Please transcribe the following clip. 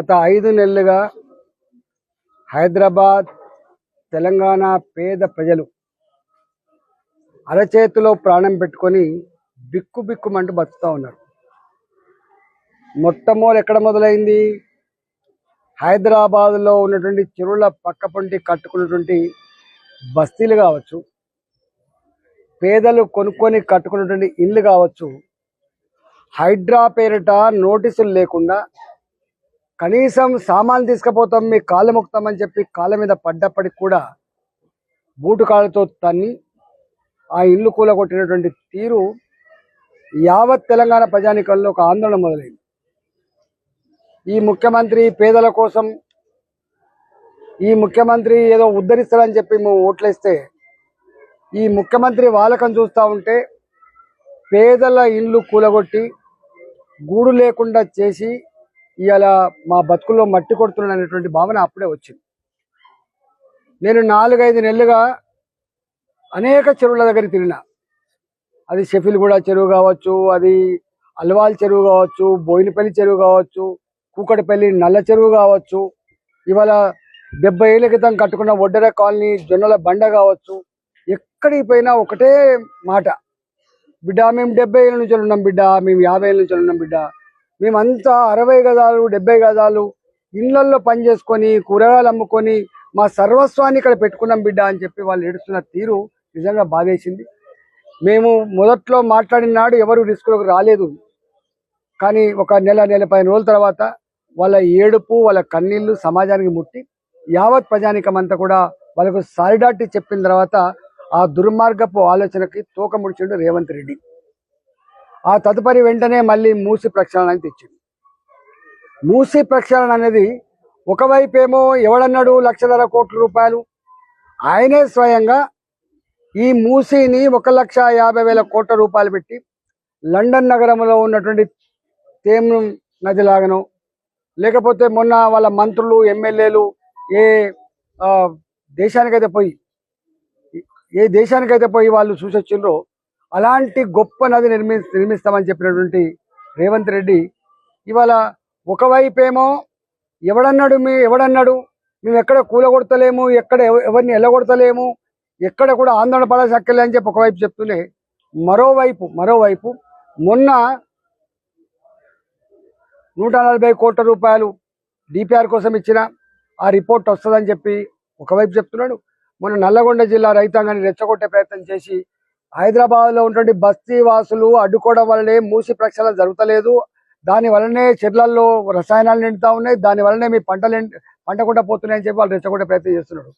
గత ఐదు నెలలుగా హైదరాబాద్ తెలంగాణ పేద ప్రజలు అరచేతిలో ప్రాణం పెట్టుకొని బిక్కు బిక్కుమంటూ బతుకుతూ ఉన్నారు. మొట్టమొదలు ఎక్కడ మొదలైంది? హైదరాబాద్లో ఉన్నటువంటి చెరువుల పక్క కట్టుకున్నటువంటి బస్తీలు కావచ్చు పేదలు కొనుక్కొని కట్టుకున్నటువంటి ఇల్లు కావచ్చు హైడ్రా పేరిట నోటీసులు లేకుండా కనీసం సామాన్లు తీసుకుపోతాం మీ కాళ్ళు మొక్కుతామని చెప్పి కాళ్ళ మీద పడ్డప్పటికి కూడా బూటు కాళ్ళతో తన్ని ఆ ఇల్లు కూలగొట్టినటువంటి తీరు యావత్ తెలంగాణ ప్రజానికంలో ఒక ఆందోళన మొదలైంది. ఈ ముఖ్యమంత్రి పేదల కోసం ఈ ముఖ్యమంత్రి ఏదో ఉద్ధరిస్తారని చెప్పి మేము ఓట్లేస్తే ఈ ముఖ్యమంత్రి వాలకం చూస్తూ ఉంటే పేదల ఇల్లు కూలగొట్టి గూడు లేకుండా చేసి ఇవాళ మా బతుకుల్లో మట్టి కొడుతున్నాడు అనేటువంటి భావన అప్పుడే వచ్చింది. నేను నాలుగైదు నెలలుగా అనేక చెరువుల దగ్గర తిరిగిన. అది షెఫిల్గూడ చెరువు కావచ్చు అది అల్వాల్ చెరువు కావచ్చు బోయినపల్లి చెరువు కావచ్చు కూకటిపల్లి నల్ల చెరువు కావచ్చు ఇవాళ డెబ్బై ఏళ్ళ క్రితం కట్టుకున్న ఒడ్డెర కాలనీ జొన్నల బండ కావచ్చు ఎక్కడికి పోయినా ఒకటే మాట. బిడ్డ మేము డెబ్బై ఏళ్ళ నుంచి ఉన్నాం బిడ్డ మేము యాభై ఏళ్ళ నుంచి ఉన్నాం బిడ్డ. మేమంతా అరవై గదాలు డెబ్బై గదాలు ఇళ్ళల్లో పని చేసుకొని కూరగాయలు అమ్ముకొని మా సర్వస్వాన్ని ఇక్కడ పెట్టుకున్నాం బిడ్డ అని చెప్పి వాళ్ళు ఏడుస్తున్న తీరు నిజంగా బాధేసింది. మేము మొదట్లో మాట్లాడిన నాడు ఎవరు రిస్కులకు రాలేదు. కానీ ఒక నెల నెల పది రోజుల తర్వాత వాళ్ళ ఏడుపు వాళ్ళ కన్నీళ్ళు సమాజానికి ముట్టి యావత్ ప్రజానికం అంతా కూడా వాళ్ళకు సారిడాటి చెప్పిన తర్వాత ఆ దుర్మార్గపు ఆలోచనకి తోక ముడిచిండు రేవంత్ రెడ్డి. ఆ తదుపరి వెంటనే మళ్ళీ మూసి ప్రక్షాళన తెచ్చింది. మూసి ప్రక్షాళన అనేది ఒకవైపు ఏమో ఎవడన్నాడు లక్షన్నర కోట్ల రూపాయలు ఆయనే స్వయంగా ఈ మూసీని ఒక లక్ష యాభై వేల కోట్ల రూపాయలు పెట్టి లండన్ నగరంలో ఉన్నటువంటి తేమ్ నది లాగను లేకపోతే మొన్న వాళ్ళ మంత్రులు ఎమ్మెల్యేలు ఏ దేశానికైతే పోయి ఏ దేశానికైతే పోయి వాళ్ళు చూసొచ్చిండ్రో అలాంటి గొప్ప నది నిర్మి నిర్మిస్తామని చెప్పినటువంటి రేవంత్ రెడ్డి ఇవాళ ఒకవైపేమో ఎవడన్నాడు మీ ఎవడన్నాడు? మేము ఎక్కడ కూలగొడతలేము ఎక్కడ ఎవ- ఎవరిని ఎల్లగొడతలేము ఎక్కడ కూడా ఆందోళన పడాల్సి అని చెప్పి ఒకవైపు చెప్తూనే మరోవైపు మరోవైపు మొన్న నూట నలభై కోట్ల రూపాయలు డిపిఆర్ కోసం ఇచ్చిన ఆ రిపోర్ట్ వస్తుందని చెప్పి ఒకవైపు చెప్తున్నాడు. మొన్న నల్లగొండ జిల్లా రైతాంగాన్ని రెచ్చగొట్టే ప్రయత్నం చేసి హైదరాబాద్లో ఉన్నటువంటి బస్తీ వాసులు అడ్డుకోవడం వల్లనే మూసి ప్రక్షాళన జరుగుతలేదు. దాని వల్లనే చెట్లల్లో రసాయనాలు నిండుతా ఉన్నాయి. దాని వల్లనే మీ పంటలు ఎండి- పంట కూడా పోతున్నాయని చెప్పి వాళ్ళు రెచ్చగొట్టే ప్రయత్నం చేస్తున్నాడు